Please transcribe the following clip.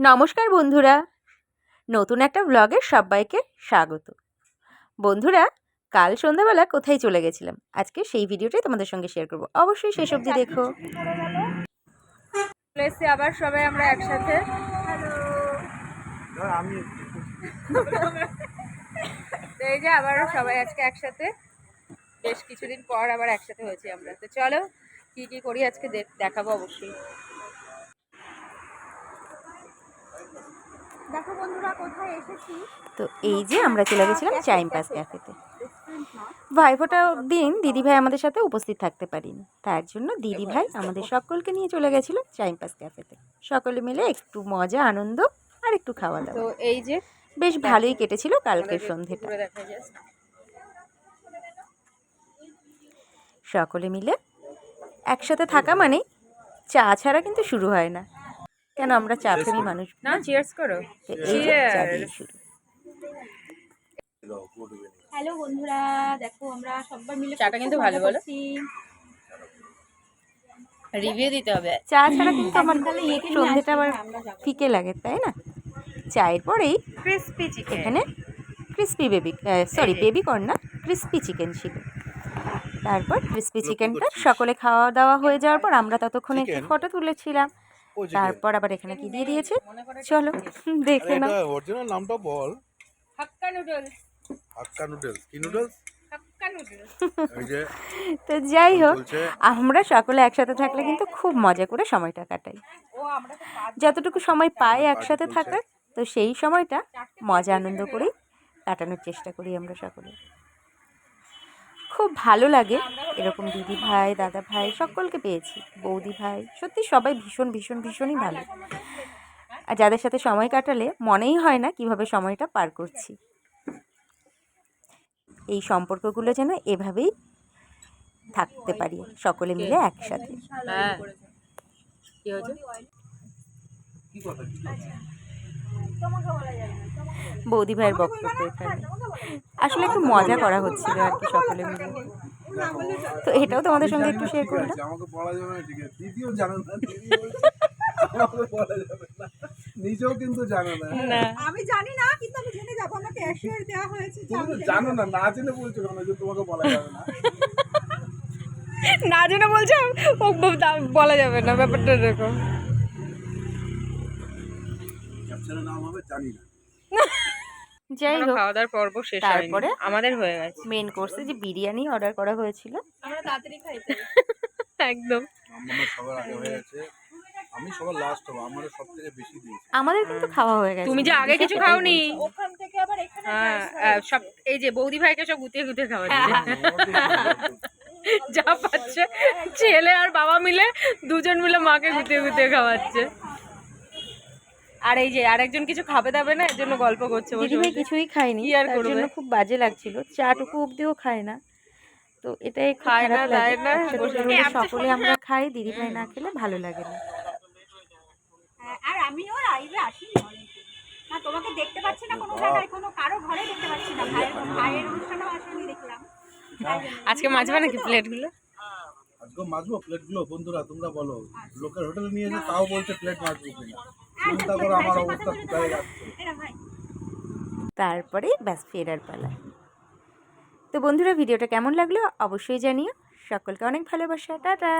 নমস্কার বন্ধুরা। নতুন একটা ব্লগে সবাইকে স্বাগত। বন্ধুরা কাল সন্ধ্যাবেলা কোথায় চলে গেছিলাম? আজকে সেই ভিডিওটাই তোমাদের সঙ্গে শেয়ার করব। অবশ্যই শেষ অবধি দেখো। চলে আবার সবাই আমরা একসাথে। এই যে আবার সবাই আজকে একসাথে। বেশ কিছুদিন পর আবার একসাথে হয়েছি আমরা। তো চলো কি কি করি আজকে দেখ- দেখাবো অবশ্যই। দেখো বন্ধুরা কোথায় এসেছি? তো এই যে আমরা চলে গেছিলাম চাইম পাস ক্যাফেতে। ভাইফোঁটার দিন দিদিভাই আমাদের সাথে উপস্থিত থাকতে পারিনি। তার জন্য দিদিভাই আমাদের সকলকে নিয়ে চলে গেছিল চাইম পাস ক্যাফেতে। সকলে মিলে একটু মজা আনন্দ আর একটু খাওয়া তো দাওয়া এই যে বেশ ভালোই কেটেছিল কালকের যায় সকলে মিলে একসাথে থাকা মানে চা ছাড়া কিন্তু শুরু হয় না। কেন আমরা চা প্রেমী মানুষ? না চিয়ার্স করো। হ্যালো বন্ধুরা দেখো আমরা সবাই মিলে চাটা কিন্তু ভালো বলো। রিভিউ দিতে হবে। চা ছাড়া কিন্তু আমার সন্ধ্যেটা আবার আমরা। ফিকে লাগে তাই না? চায়ের পরেই ক্রিসপি চিকেন এখানে crispy baby sorry baby corn না ক্রিস্পি চিকেন ছিল। তারপর ক্রিস্পি চিকেনটা সকলে খাওয়া দাওয়া হয়ে যাওয়ার পর আমরা ততক্ষণে একটু ফটো তুলেছিলাম। তারপর আবার এখানে কি দিয়ে দিয়েছে? চলো দেখে নাও। অরিজিনাল নামটা বল। Hakka noodles. Hakka noodles. কি নুডলস? Hakka noodles. ওই যে তো যাই হোক আমরা সকলে একসাথে থাকলে কিন্তু খুব মজা করে সময়টা কাটাই। যতটুকু সময় পাই একসাথে থাকার তো সেই সময়টা মজা আনন্দ করেই কাটানোর চেষ্টা করি আমরা সকলে। খুব ভালো লাগে। এরকম দিদি ভাই দাদা ভাই সকলকে পেয়েছি। বৌদি ভাই সত্যি সবাই ভীষণ ভীষণ ভীষণই ভালো। আর যাদের সাথে সময় কাটালে মনেই হয় না কীভাবে সময়টা পার করছি। এই সম্পর্কগুলো যেন এভাবেই থাকতে পারি সকলে মিলে একসাথে। হ্যাঁ। কি হয়েছে? বৌদি ভাইয়ের বক্তব্য এখানে আসলে একটু মজা করা হচ্ছিল আর কি সকলে মিলে। তো এটাও তোমাদের সঙ্গে একটু শেয়ার করলাম। আমাকে বলা যাবে না ঠিক আছে। দিদিও জানে না আমাকে বলা যাবে না। নিজেও কিন্তু জানে না। আমি জানি না কিন্তু আমি জেনে যাব আমাকে অ্যাসিওর দেওয়া হয়েছে জেনে না না জেনে বলছো কেন? যে তোমাকে বলা যাবে না। না জেনে বলছে বলা যাবে না ব্যাপারটা এরকম। নাম হবে জানি না। যাই হোক খাওয়া দাওয়ার পর্ব শেষ তারপরে? তারপরে আমাদের হয়ে গেছে। মেন কোর্সে যে বিরিয়ানি অর্ডার করা হয়েছিল। আমরা তাড়াতাড়ি খাইতে একদম। আমার সবার আগে হয়ে গেছে। আমি সবার লাস্ট হব আমার সব থেকে বেশি দিয়েছে। আমাদের কিন্তু খাওয়া হয়ে গেছে। তুমি যে আগে কিছু খাওনি। ওখান থেকে আবার এখানে হ্যাঁ সব এই যে বৌদি ভাইকে সব গুতিয়ে গুতিয়ে খাওয়াচ্ছে যা পাচ্ছে ছেলে আর বাবা মিলে দুজন মিলে মাকে গুতিয়ে গুতিয়ে খাওয়াচ্ছে। আর এই যে আরেকজন কিছু খাবে দাবে না এর জন্য গল্প করছে বসে দিদিভাই বসে। কিছুই খায়নি কি আর তার জন্য খুব বাজে লাগছিল। চাটুকু অবধিও খায় না। তো এটাই খায় না, দেয় না। সকলে আমরা খাই দিদিভাই না খেলে ভালো লাগে না। হ্যাঁ, আর আমিও লাইভে আসিনি অনেকদিন। না তোমাকে দেখতে পাচ্ছি না কোনো জায়গায় কোনো কারও ঘরে দেখতে পাচ্ছি না। ভাইয়ের ভাইয়ের অনুষ্ঠানেও আসেনি দেখলাম। আজকে মাঝবে নাকি প্লেটগুলো? আজকে মাজবো প্লেটগুলো বন্ধুরা তোমরা বলো। লোকের হোটেলে নিয়ে এসে তাও বলছে প্লেট মাজবো কিনা। চিন্তা করো আমার অবস্থা কোথায় যাচ্ছে। তারপরে ব্যাস ফেরার পালা। তো বন্ধুরা ভিডিওটা কেমন লাগল অবশ্যই জানিও। সকলকে অনেক ভালোবাসা। টাটা।